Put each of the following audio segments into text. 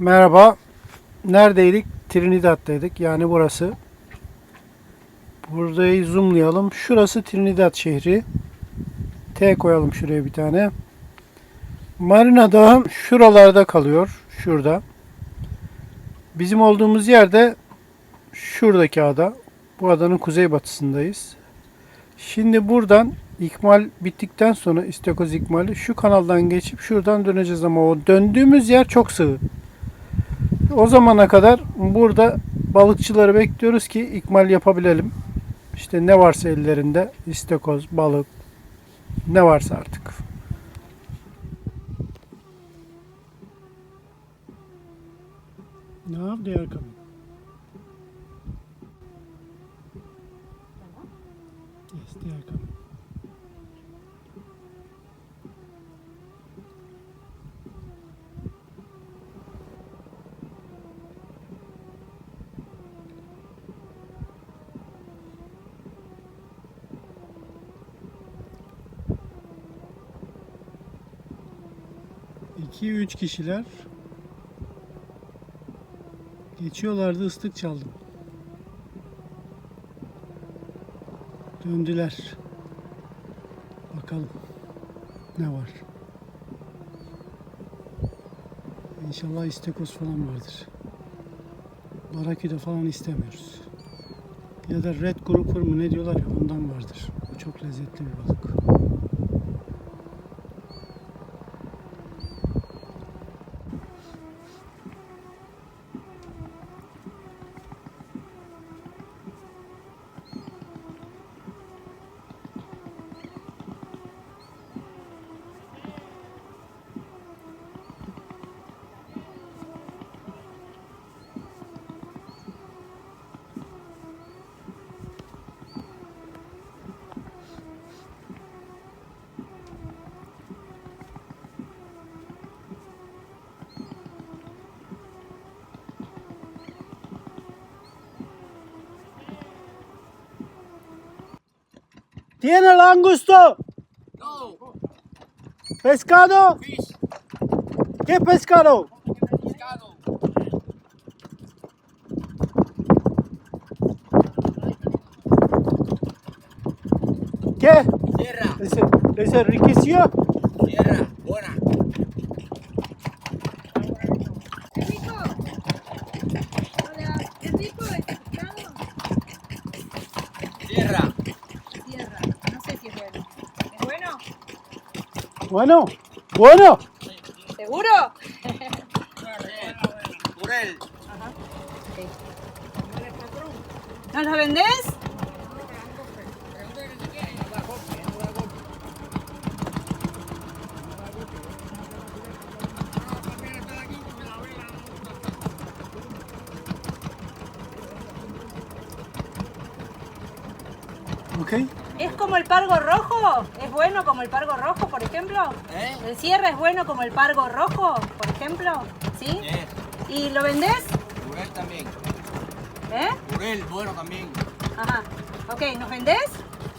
Merhaba. Neredeydik? Trinidad'daydık. Yani burası. Burayı zoomlayalım. Şurası Trinidad şehri. T koyalım şuraya bir tane. Marina'da şuralarda kalıyor. Şurada. Bizim olduğumuz yerde şuradaki ada. Bu adanın kuzeybatısındayız. Şimdi buradan ikmal bittikten sonra istakoz ikmali şu kanaldan geçip şuradan döneceğiz ama o döndüğümüz yer çok sığ. O zamana kadar burada balıkçıları bekliyoruz ki ikmal yapabilelim. İşte ne varsa ellerinde istakoz, balık ne varsa artık. Ne yaptı Erkan? 2-3 kişiler geçiyorlardı ıslık çaldım. Döndüler. Bakalım ne var. İnşallah istekoz falan vardır. Baraküde falan istemiyoruz. Ya da Red Grouper mı ne diyorlar ya ondan vardır. Çok lezzetli bir balık. ¿Tiene langusto? No, ¿Pescado? fish, ¿Qué pescado? pescado. ¿Qué? Tierra, ¿Es, es enriqueció? tierra, buena. Enrico. Hola, Enrico, ¿es pescado? Tierra. Tierra. No sé si es bueno. ¿Es bueno? Bueno, bueno. ¿Seguro? Purel. ¿No los vendés? Ok. ¿Es como el pargo rojo? ¿Es bueno como el pargo rojo, por ejemplo? ¿Eh? ¿El cierre es bueno como el pargo rojo, por ejemplo? ¿Sí? Yes. ¿Y lo vendés? Purel también. ¿Eh? Purel, bueno también. Ajá. Ok, ¿nos vendés?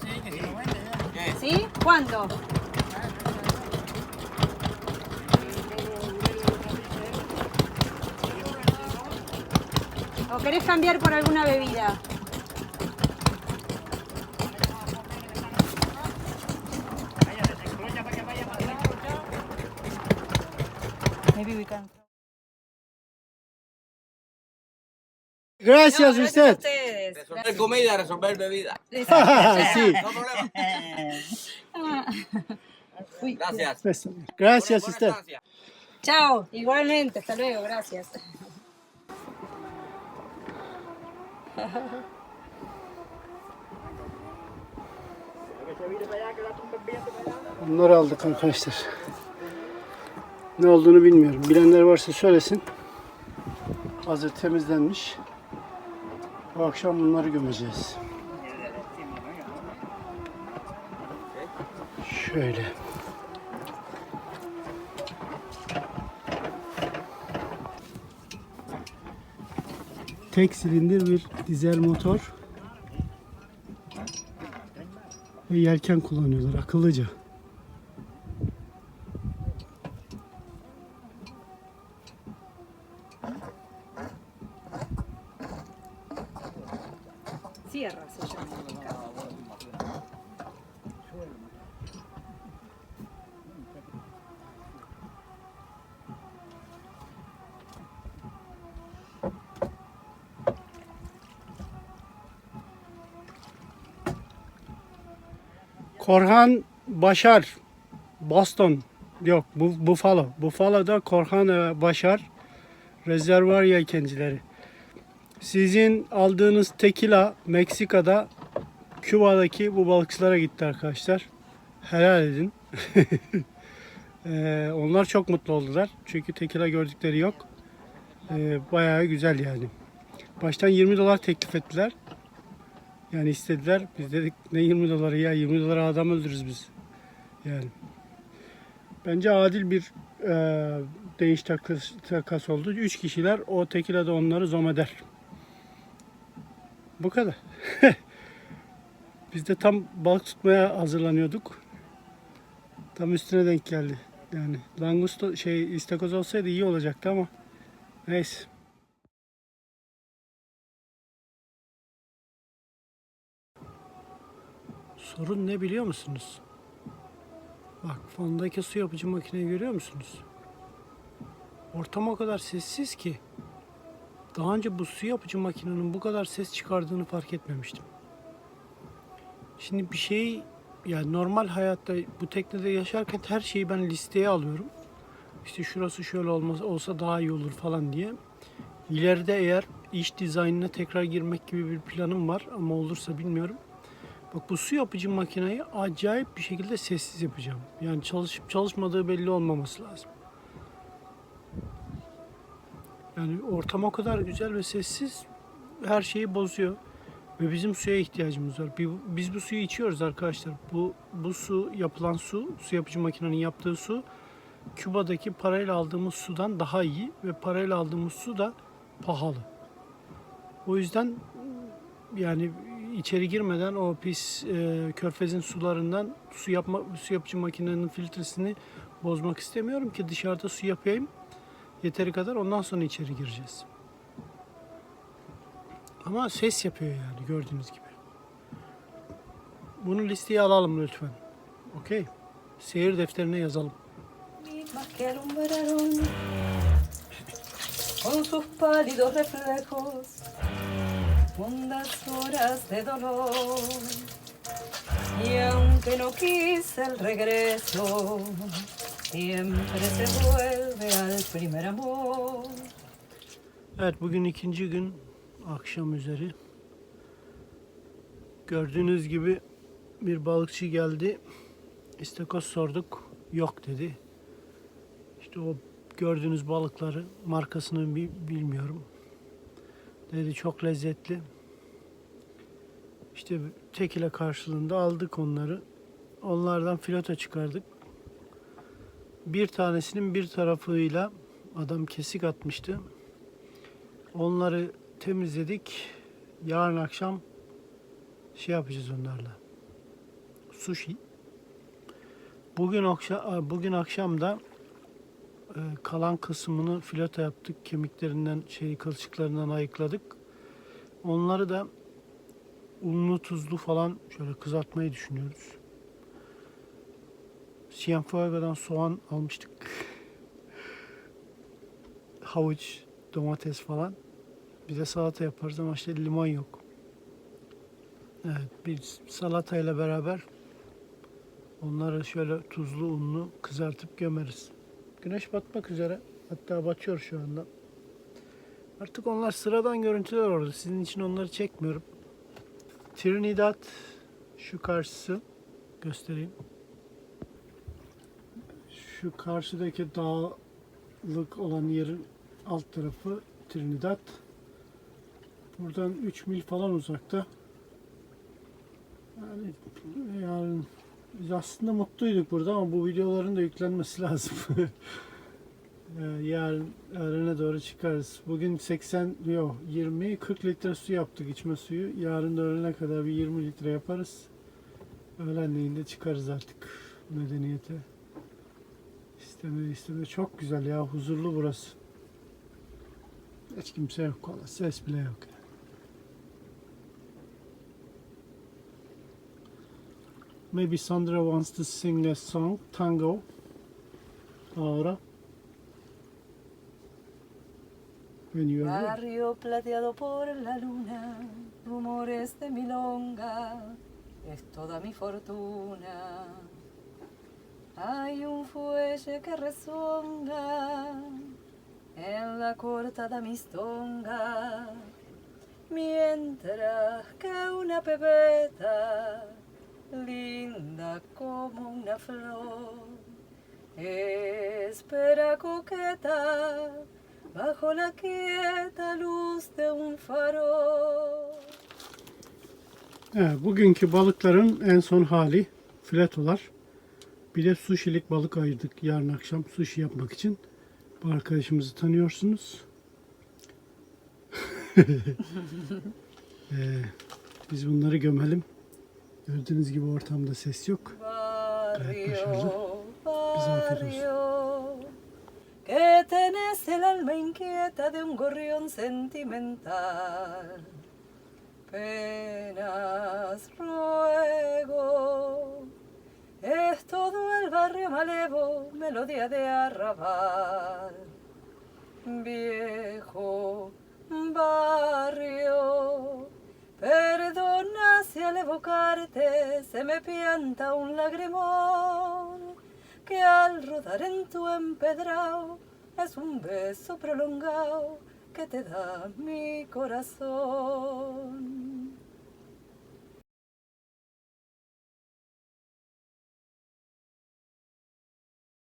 Sí, que sí lo vende. Yes. ¿Sí? ¿Cuándo? ¿O querés cambiar por alguna bebida? Gracias No, usted. ustedes. Resolver comida, resolver bebida. sí. No problema. Uy, Gracias. Gracias Buena usted. estancia. Chao, igualmente, hasta luego, gracias. Bunları aldık arkadaşlar. Ne olduğunu bilmiyorum. Bilenler varsa söylesin. Hazır temizlenmiş. Bu akşam bunları gömeceğiz. Şöyle. Tek silindir bir dizel motor. Ve yelken kullanıyorlar akıllıca. Korhan Başar. Boston. Yok bu Buffalo. Buffalo'da Korhan e, Başar. Rezervuar yelkencileri. Sizin aldığınız tekila Meksika'da Küba'daki bu balıkçılara gitti arkadaşlar. Helal edin. Ee, onlar çok mutlu oldular. Çünkü tekila gördükleri yok. Ee, bayağı güzel yani. Baştan 20 dolar teklif ettiler. Yani istediler. Biz dedik ne 20 doları ya 20 dolara adam öldürürüz biz. Yani. Bence adil bir e, değiş takas, takas oldu. 3 kişiler o tekila da onları zom eder. Bu kadar. Biz de tam balık tutmaya hazırlanıyorduk. Tam üstüne denk geldi. Yani langusto şey istakoz olsaydı iyi olacaktı ama neyse. Sorun ne biliyor musunuz? Bak fondaki su yapıcı makineyi görüyor musunuz? Ortam o kadar sessiz ki daha önce bu su yapıcı makinenin bu kadar ses çıkardığını fark etmemiştim. Şimdi bir şey yani normal hayatta bu teknede yaşarken her şeyi ben listeye alıyorum. İşte şurası şöyle olmasa olsa daha iyi olur falan diye. İleride eğer iş dizaynına tekrar girmek gibi bir planım var ama olursa bilmiyorum. Bak bu su yapıcı makineyi acayip bir şekilde sessiz yapacağım. Yani çalışıp çalışmadığı belli olmaması lazım. Yani ortam o kadar güzel ve sessiz her şeyi bozuyor. Ve bizim suya ihtiyacımız var. Biz bu suyu içiyoruz arkadaşlar. Bu bu su yapılan su, su yapıcı makinenin yaptığı su Küba'daki parayla aldığımız sudan daha iyi ve parayla aldığımız su da pahalı. O yüzden yani içeri girmeden o pis e, körfezin sularından su yapma su yapıcı makinenin filtresini bozmak istemiyorum ki dışarıda su yapayım yeteri kadar ondan sonra içeri gireceğiz. Ama ses yapıyor yani gördüğünüz gibi. Bunu listeye alalım lütfen. Okey. Seyir defterine yazalım. Con sus pálidos reflejos, hondas horas de dolor. Y aunque no quise el regreso, siempre se vuelve al primer amor. Evet bugün ikinci gün akşam üzeri. Gördüğünüz gibi bir balıkçı geldi. İstakoz sorduk. Yok dedi. İşte o gördüğünüz balıkları markasını bi- bilmiyorum. Dedi çok lezzetli. İşte tekile karşılığında aldık onları. Onlardan filota çıkardık. Bir tanesinin bir tarafıyla adam kesik atmıştı. Onları temizledik. Yarın akşam şey yapacağız onlarla. Sushi. Bugün akşam bugün akşam da e, kalan kısmını filata yaptık. Kemiklerinden şey kılçıklarından ayıkladık. Onları da unlu tuzlu falan şöyle kızartmayı düşünüyoruz. Cienfuego'dan soğan almıştık. Havuç, domates falan. Bir de salata yaparız ama işte limon yok. Evet, bir salatayla beraber onları şöyle tuzlu unlu kızartıp gömeriz. Güneş batmak üzere. Hatta batıyor şu anda. Artık onlar sıradan görüntüler orada. Sizin için onları çekmiyorum. Trinidad şu karşısı göstereyim. Şu karşıdaki dağlık olan yerin alt tarafı Trinidad. Buradan 3 mil falan uzakta. Yani, yani biz aslında mutluyduk burada ama bu videoların da yüklenmesi lazım. Ee, yarın öğlene doğru çıkarız. Bugün 80 yok 20 40 litre su yaptık içme suyu. Yarın da öğlene kadar bir 20 litre yaparız. Öğlenleyin de çıkarız artık medeniyete. İsteme isteme çok güzel ya huzurlu burası. Hiç kimse yok kola ses bile yok. Maybe Sandra wants to sing a song, tango. Ahora. Barrio plateado por la luna, rumores de milonga, es toda mi fortuna. Hay un fuelle que resonga en la cortada mistonga, mientras que una pebeta, linda como una flor, espera coqueta bajo la quieta luz de un faro. Evet, bugünkü balıkların en son hali filetolar. Bir de sushi'lik balık ayırdık yarın akşam sushi yapmak için. Bu arkadaşımızı tanıyorsunuz. Ee, biz bunları gömelim. Gördüğünüz gibi ortamda ses yok. Olsun. barrio, que tenés el alma inquieta de un gorrión sentimental. Penas ruego, es todo el barrio malevo, melodía de arrabal. Viejo barrio, si al evocarte se me pianta un lagrimón que al rodar en tu empedrado es un beso prolongado que te da mi corazón.